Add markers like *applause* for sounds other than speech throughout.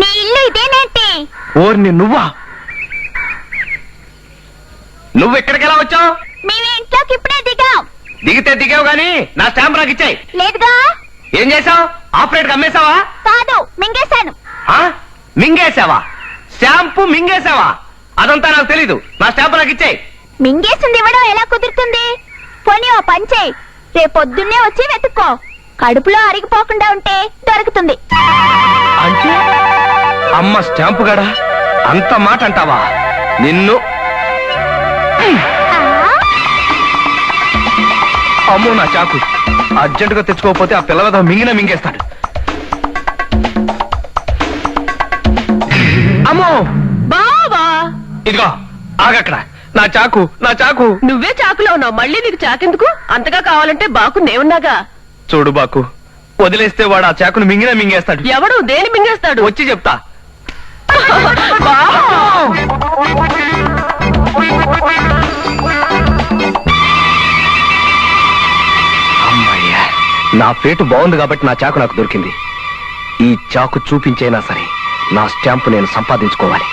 నీ ఇల్లు ఇదేనేంటి ఓర్ని నువ్వా? నువ్వు ఎక్కడికి ఎలా వచ్చావు? మేము ఇంట్లోకి ఇప్పుడే దిగాం. దిగితే దిగావు గాని నా స్టాంప్ నాకు ఇచ్చాయి. లేదుగా? ఏం చేసావు ఆపరేట్ అమ్మేసావా కాదు మింగేశాను. ఆ? మింగేశావా? స్టాంపు మింగేశావా? అదంతా నాకు తెలీదు. నా స్టాంప్ నాకు ఇచ్చాయి. మింగేసింది ఇవ్వడం ఎలా కుదురుతుంది? పోనీ ఓ పని చేయి. రేపొద్దున్నే వచ్చి వెతుక్కో. కడుపులో అరిగిపోకుండా ఉంటే దొరుకుతుంది. అంటే అమ్మ స్టాంపు గడా అంత మాట అంటావా? నిన్ను. అమ్మో నా చాకు. అర్జెంటుగా తెచ్చుకోకపోతే ఆ పిల్లవద మింగిన మింగేస్తాడు. అమ్మో! బావా! ఇదిగో ఆగక్కడ. నా చాకు నా చాకు. నువ్వే చాకులో ఉన్నావు. మళ్ళీ నీకు చాకెందుకు? అంతగా కావాలంటే బాకు నేనున్నాగా. చూడు బాకు వదిలేస్తే వాడు ఆ చాకును మింగిన మింగేస్తాడు. ఎవడు? దేని మింగేస్తాడు? వచ్చి చెప్తా! అమ్మయ్యా నా పేటు బాగుంది కాబట్టి నా చాకు నాకు దొరికింది. ఈ చాకు చూపించైనా సరే నా స్టాంపు నేను సంపాదించుకోవాలి.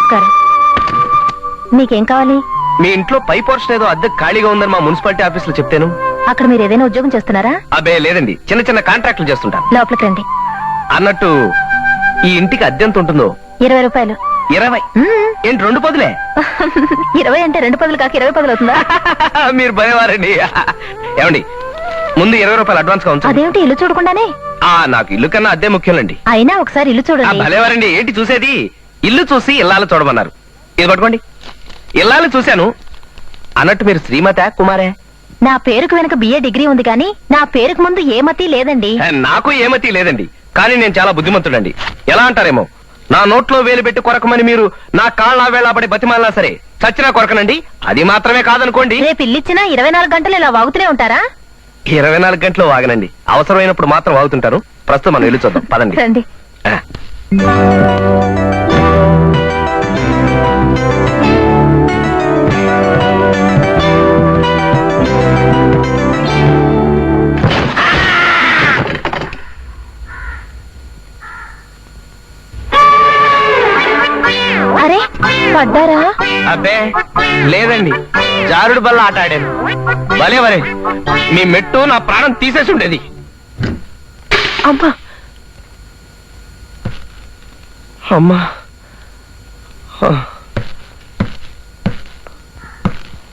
నమస్కారం. నీకేం కావాలి? మీ ఇంట్లో పై పోర్షన్ ఏదో అద్దె ఖాళీగా ఉందని మా మున్సిపాలిటీ ఆఫీస్లో చెప్తాను. అక్కడ మీరు ఏదైనా ఉద్యోగం చేస్తున్నారా? అబే లేదండి. చిన్న చిన్న కాంట్రాక్టులు చేస్తుంటాను. లోపలికి రండి. అన్నట్టు ఈ ఇంటికి అద్దె ఎంత ఉంటుందో? ఇరవై రూపాయలు. ఇరవై. ఏంటి రెండు పదులే? ఇరవై అంటే రెండు పదులు కాక ఇరవై పదులు అవుతుందా? *laughs* మీరు భయవారండి ఏమండి ముందు ఇరవై రూపాయలు అడ్వాన్స్గా ఉంచండి. అదేమిటి ఇల్లు చూడకుండానే? ఆ నాకు ఇల్లు కన్నా అద్దె ముఖ్యంలండి. అయినా ఒకసారి ఇల్లు చూడండి. భలేవారండి. ఏంటి చూసేది? ఇల్లు చూసి ఇల్లాలు చూడమన్నారు. ఇది పట్టుకోండి. ఇల్లాలు చూశాను. అన్నట్టు మీరు శ్రీమత కుమారే? నా పేరుకు వెనక బిఏ డిగ్రీ ఉంది కానీ నా పేరుకు ముందు ఏ మతి లేదండి. ఏ, నాకు ఏమతి లేదండి. కానీ నేను చాలా బుద్ధిమంతుడండి. ఎలా అంటారేమో? నా నోట్లో వేలు పెట్టి కొరకమని మీరు నా కాళ్ళ వేళపడి బతిమాలినా సరే చచ్చినా కొరకనండి? అది మాత్రమే కాదనుకోండి. రేపు ఇల్లిచ్చినా ఇరవై నాలుగు గంటలు ఇలా వాగుతూనే ఉంటారా? ఇరవై నాలుగు గంటలు వాగనండి. అవసరమైనప్పుడు మాత్రం వాగుతుంటారు ప్రస్తుతం మనం ఇల్లు చూద్దాం. పదండి. రండి. పడ్డారా? అబ్బే లేదండి. జారుడు బల్ల ఆట ఆడాను. భలే వరే. మీ మెట్టు నా ప్రాణం తీసేసి ఉండేది. అమ్మా. అమ్మా.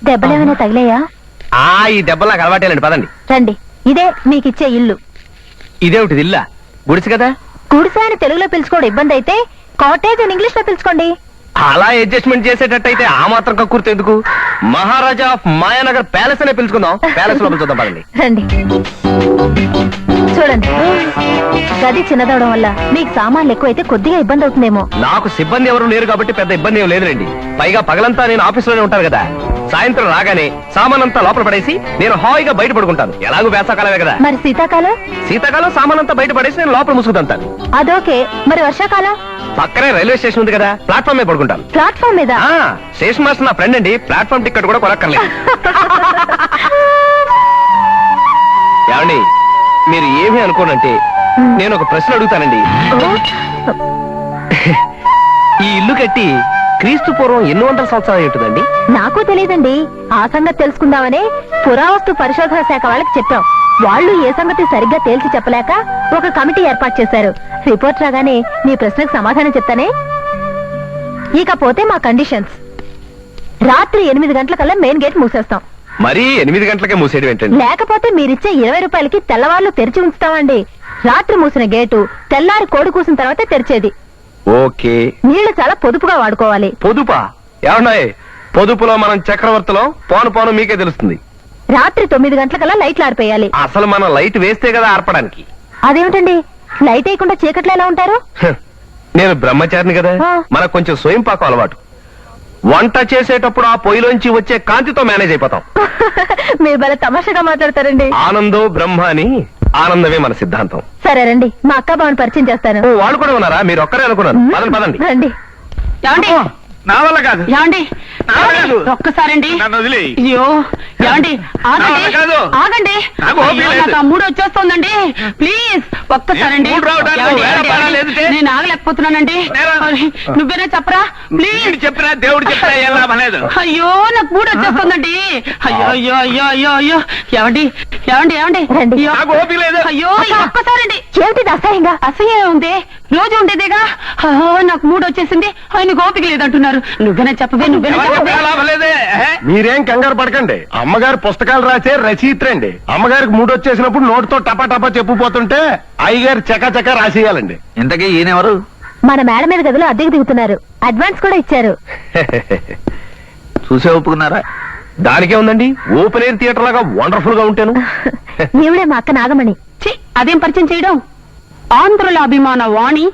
దెబ్బలేమైనా తగిలాయా? ఆ ఈ దెబ్బలు నాకు అలవాటేలండి పదండి. రండి. ఇదే మీకిచ్చే ఇల్లు. ఇదేమిటిది ఇల్లా? గుడిసి కదా? గుడిసె అని తెలుగులో పిలుచుకోవడం ఇబ్బంది అయితే కాటేజ్ అని ఇంగ్లీష్లో పిలుచుకోండి. అలా అడ్జస్ట్మెంట్ చేసేటట్టయితే ఆ మాత్రం కక్కుర్తి ఎందుకు? మహారాజా ఆఫ్ మాయానగర్ ప్యాలెస్ అనే పిలుచుకుందాం. ప్యాలెస్ లోపల చూద్దాం పదండి. రండి. చూడండి. గది చిన్నదవడం వల్ల మీకు సామాన్లు ఎక్కువైతే కొద్దిగా ఇబ్బంది అవుతుందేమో. నాకు సిబ్బంది ఎవరు లేరు కాబట్టి పెద్ద ఇబ్బంది ఏం లేదులేండి. పైగా పగలంతా నేను ఆఫీసులోనే ఉంటాను కదా. సాయంత్రం రాగానే సామానంతా లోపల పడేసి నేను హాయిగా బయట పడుకుంటాను. ఎలాగో వేసవకాలమే కదా. మరి శీతాకాలం? శీతాకాలం సామానంతా బయట పడేసి నేను లోపల ముసుగుతాను అదోకే మరి వర్షాకాలం? పక్కనే రైల్వే స్టేషన్ ఉంది కదా ప్లాట్ఫామ్ మీద పడుకుంటాను. ప్లాట్ఫామ్ మీద? స్టేషన్ మాస్టర్ నా ఫ్రెండ్ అండి ప్లాట్ఫామ్ టికెట్ కూడా కొనక్కర్లేదు. *laughs* ఏమండి మీరు ఏమీ అనుకోనంటే నేను ఒక ప్రశ్న అడుగుతానండి. *laughs* ఈ ఇల్లు కట్టి క్రీస్తు పూర్వం ఎన్ని వందల సంవత్సరాలు ఉంటుందండి? నాకు తెలియదండి ఆ సంగతి తెలుసుకుందామనే పురావస్తు పరిశోధన శాఖ వాళ్ళకి చెప్పాం. వాళ్ళు ఏ సంగతి సరిగ్గా తేల్చి చెప్పలేక ఒక కమిటీ ఏర్పాటు చేశారు. రిపోర్ట్ రాగానే మీ ప్రశ్నకు సమాధానం చెప్తానే. ఇకపోతే మా కండిషన్స్. రాత్రి ఎనిమిది గంటలకల్లా మెయిన్ గేట్ మూసేస్తాం. మరీ ఎనిమిది గంటలకే మూసేయడం ఏంటండి? లేకపోతే మీరిచ్చే ఇరవై రూపాయలకి తెల్లవార్లు తెరిచి ఉంచుతామండి. రాత్రి మూసిన గేటు తెల్లారి కోడి కూసిన తర్వాత తెరిచేది. ఓకే. నీళ్ళు చాలా పొదుపుగా వాడుకోవాలి. పొదుపా? ఏమన్నాయి పొదుపులో మనం చక్రవర్తిలో పోను పోను మీకే తెలుస్తుంది. రాత్రి తొమ్మిది గంటలకల్లా లైట్లు ఆరిపోయాలి. అసలు మనం లైట్ వేస్తే కదా ఆర్పడానికి. అదేమిటండి? లైట్ వేయకుండా చీకట్లో ఎలా ఉంటారు? హ, నేను బ్రహ్మచారిని కదా. ఆ. మనకు కొంచెం స్వయం పాకం అలవాటు. వంట చేసేటప్పుడు ఆ పొయ్యిలోంచి వచ్చే కాంతితో మేనేజ్ అయిపోతాం. *laughs* మీరు భలే తమాషాగా మాట్లాడతారండి. ఆనందో బ్రహ్మ అని ఆనందమే మన సిద్ధాంతం. సరే రండి. మా అక్క బావని పరిచయం చేస్తాను. ఓ, వాళ్ళు కూడా ఉన్నారా? మీరు ఒక్కరే అనుకున్నారు. పదండి పదండి. రండి. నా వల్ల కాదు. ఏమండి? ఒక్కసారండి. నన్ను వదిలే అయ్యో ఏమండి? ఆగండి. కాదు. ఆగండి. నాకు ఓపిక అయ్యో, లేదు. నాకు ఆ మూడు వచ్చేస్తోందండి. ప్లీజ్ ఒక్కసారండి. మూడు రావడానికి ఏమండి, వేరే ఏమండి, పనాలు ఏమండి? ఎదుటే? నేను ఆగలేకపోతున్నానండి. నేరా? అరే, నువ్వేనా చెప్పరా? ప్లీజ్. వీడు చెప్పినా దేవుడు చెప్పినా ఏం లాభం లేదు. అయ్యో నాకు మూడు వచ్చేస్తుందండి. అయ్యో అయ్యో అయ్యో అయ్యో అయ్యో. ఏమండి? ఏమండి ఏమండి? రండి. అయ్యో. నాకు ఓపిక లేదు. అయ్యో ఈ ఒక్కసారండి. ఏమిటి అసహ్యంగా? అసహ్యం ఉంది. రోజు ఉండేదేగా? ఆ, నాకు మూడు వచ్చేసింది. ఆయన గోపిక లేదంటున్నారు. నువ్వేనా చెప్పవే నువ్వేనా ఏ? మీరేం కంగారు పడకండి. అమ్మగారు పుస్తకాలు రాసే రచయిత్రండి అమ్మగారికి మూడు వచ్చేసినప్పుడు నోటితో టపా టపా చెప్పుపోతుంటే అయ్యగారు చక చక రాసేయాలండి. ఇంతకీ ఈయనెవరు మన మేడ మీద గదిలో అద్దెకు దిగుతున్నారు. అడ్వాన్స్ కూడా ఇచ్చారు. *laughs* చూసే ఒప్పుకున్నారా? దానికే ఉందండి. ఓపెన్ ఎయిర్ థియేటర్ లాగా వండర్ఫుల్గా ఉంటాను. *laughs* ఈవిడే మా అక్క నాగమణి. ఛీ, అదేం పరిచయం చేయడం? ఆంధ్రుల అభిమాన వాణి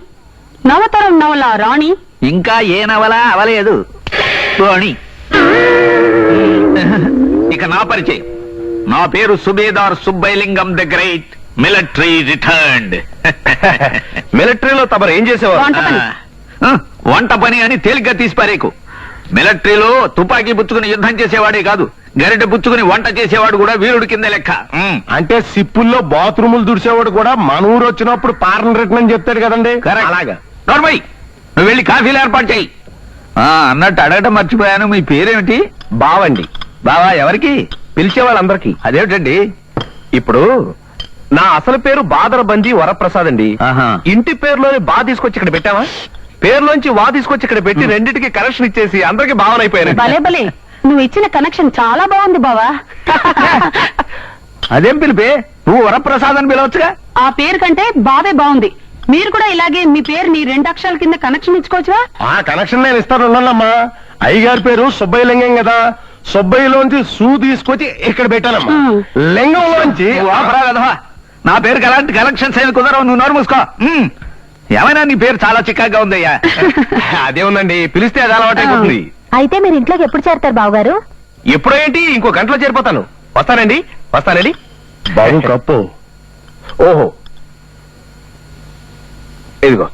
నవతరం నవల రాణి. ఇంకా ఏ నవల అవలేదు. పోనీ. ఇక నా పరిచయం. నా పేరు Subedar Subbailingam the great military returned. మిలిటరీలో తమరు ఏం చేసేవారు? వంట పని. వంట పని అని తేలిగ్గా తీసి పారేకు మిలిటరీలో తుపాకీ పుచ్చుకుని యుద్ధం చేసేవాడే కాదు గరిటె పుచ్చుకుని వంట చేసేవాడు కూడా వీరుడి కింద లెక్క. అంటే సిప్పుల్లో బాత్రూములు దుడిసేవాడు కూడా మన ఊరు వచ్చినప్పుడు పారన్ రిటర్న్ అని చెప్తాడు కదండి. అలాగా. నోర్మయ్ నువ్వు వెళ్ళి కాఫీలు ఏర్పాటు చేయి. ఆ, అన్నట్టు అడగటం మర్చిపోయాను. మీ పేరేమిటి? బావండి. బావా ఎవరికి? పిలిచే వాళ్ళందరికీ అదేమిటండి? ఇప్పుడు నా అసలు పేరు బాదరబంది వరప్రసాద్ అండి ఆహా. ఇంటి పేరులోని బా తీసుకొచ్చి ఇక్కడ పెట్టావా? పేరులోంచి వా తీసుకొచ్చి ఇక్కడ పెట్టి రెండింటికి కనెక్షన్ ఇచ్చేసి అందరికి భావన అయిపోయాను భలే భలే. నువ్వు ఇచ్చిన కనెక్షన్ చాలా బాగుంది బావా. *laughs* అదేం పిలిపే? నువ్వు వరప్రసాద్ అని పిలవచ్చుగా? ఆ పేరు కంటే బావే బాగుంది. మీరు కూడా ఇలాగే మీ పేరు నీ రెండు అక్షరాల కింద కనెక్షన్ ఇచ్చుకోవచ్చువా ఆ కనెక్షన్ నేను ఇస్తాను ఉన్నానమ్మా అయ్యగారి పేరు సుబ్బయ్య లింగం కదా. సుబ్బయ్యలోంచి సూ తీసుకొచ్చి ఇక్కడ పెట్టానమ్మా. లింగంలోంచి. నా పేరుకి అలాంటి కలెక్షన్స్ ఏమి కుదరవు నువ్వు నోరు మూసుకో. ఏమైనా నీ పేరు చాలా చిక్కగా ఉందయ్యా? *laughs* అదే ఉందండి. పిలిస్తే అది అలవాటు అయిపోతుంది. అయితే మీరు ఇంట్లోకి ఎప్పుడు చేరతారు బావగారు? ఎప్పుడో ఏంటి? ఇంకో గంటలో చేరిపోతాను. వస్తానండి. వస్తానండి. బాబు కప్పు. ఓహో. ఇదిగో.